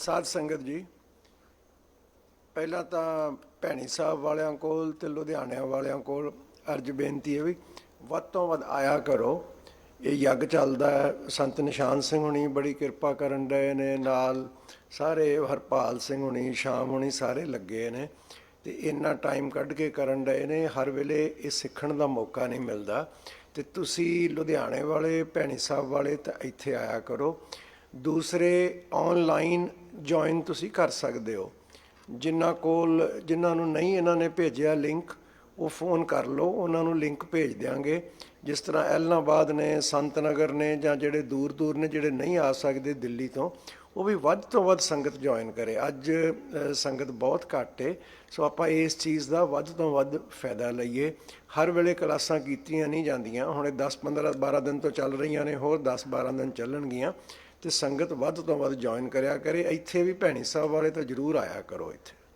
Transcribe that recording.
ਸਾਧ ਸੰਗਤ ਜੀ, ਪਹਿਲਾਂ ਤਾਂ ਭੈਣੀ ਸਾਹਿਬ ਵਾਲਿਆਂ ਕੋਲ ਤੇ ਲੁਧਿਆਣਿਆਂ ਵਾਲਿਆਂ ਕੋਲ ਅਰਜ ਬੇਨਤੀ ਹੈ ਵੀ ਵੱਧ ਤੋਂ ਵੱਧ ਆਇਆ ਕਰੋ। ਇਹ ਯੱਗ ਚੱਲਦਾ ਹੈ, ਸੰਤ ਨਿਸ਼ਾਨ ਸਿੰਘ ਹੁਣੀ ਬੜੀ ਕਿਰਪਾ ਕਰਨ ਡਏ ਨੇ, ਨਾਲ ਸਾਰੇ ਹਰਪਾਲ ਸਿੰਘ ਹੁਣੀ, ਸ਼ਾਮ ਹੁਣੀ ਸਾਰੇ ਲੱਗੇ ਨੇ ਤੇ ਇੰਨਾ ਟਾਈਮ ਕੱਢ ਕੇ ਕਰਨ ਡਏ ਨੇ, ਹਰ ਵੇਲੇ ਇਹ ਸਿੱਖਣ ਦਾ ਮੌਕਾ ਨਹੀਂ ਮਿਲਦਾ। ਤੇ ਤੁਸੀਂ ਲੁਧਿਆਣੇ ਵਾਲੇ, ਭੈਣੀ ਸਾਹਿਬ ਵਾਲੇ ਤਾਂ ਇੱਥੇ ਆਇਆ ਕਰੋ। ਦੂਸਰੇ ਆਨਲਾਈਨ ਜੁਆਇਨ ਤੁਸੀਂ ਕਰ ਸਕਦੇ ਹੋ। ਜਿਨ੍ਹਾਂ ਕੋਲ ਜਿਨ੍ਹਾਂ ਨੂੰ ਨਹੀਂ ਇਹਨਾਂ ਨੇ ਭੇਜਿਆ ਲਿੰਕ ਉਹ ਫੋਨ ਕਰ ਲਓ, ਉਹਨਾਂ ਨੂੰ ਲਿੰਕ ਭੇਜ ਦਿਆਂਗੇ। ਜਿਸ ਤਰ੍ਹਾਂ ਐਲਨਾਬਾਦ ਨੇ ਸੰਤ ਨਗਰ ਨੇ ਜਾਂ ਜਿਹੜੇ ਦੂਰ ਦੂਰ ਨੇ ਜਿਹੜੇ ਨਹੀਂ ਆ ਸਕਦੇ ਦਿੱਲੀ ਤੋਂ, ਉਹ ਵੀ ਵੱਧ ਤੋਂ ਵੱਧ ਸੰਗਤ ਜੁਆਇਨ ਕਰੇ। ਅੱਜ ਸੰਗਤ ਬਹੁਤ ਘੱਟ ਏ, ਸੋ ਆਪਾਂ ਇਸ ਚੀਜ਼ ਦਾ ਵੱਧ ਤੋਂ ਵੱਧ ਫਾਇਦਾ ਲਈਏ। ਹਰ ਵੇਲੇ ਕਲਾਸਾਂ ਕੀਤੀਆਂ ਨਹੀਂ ਜਾਂਦੀਆਂ। ਹੁਣ ਇਹ 10 15 12 ਦਿਨ ਤੋਂ ਚੱਲ ਰਹੀਆਂ ਨੇ, ਹੋਰ 10 12 ਦਿਨ ਚੱਲਣਗੀਆਂ। ਤੇ ਸੰਗਤ ਵੱਧ ਤੋਂ ਵੱਧ ਜੁਆਇਨ ਕਰਿਆ ਕਰੇ। ਇੱਥੇ ਵੀ ਭੈਣੀ ਸਾਹਿਬ ਵਾਲੇ ਤਾਂ ਜਰੂਰ ਆਇਆ ਕਰੋ ਇੱਥੇ।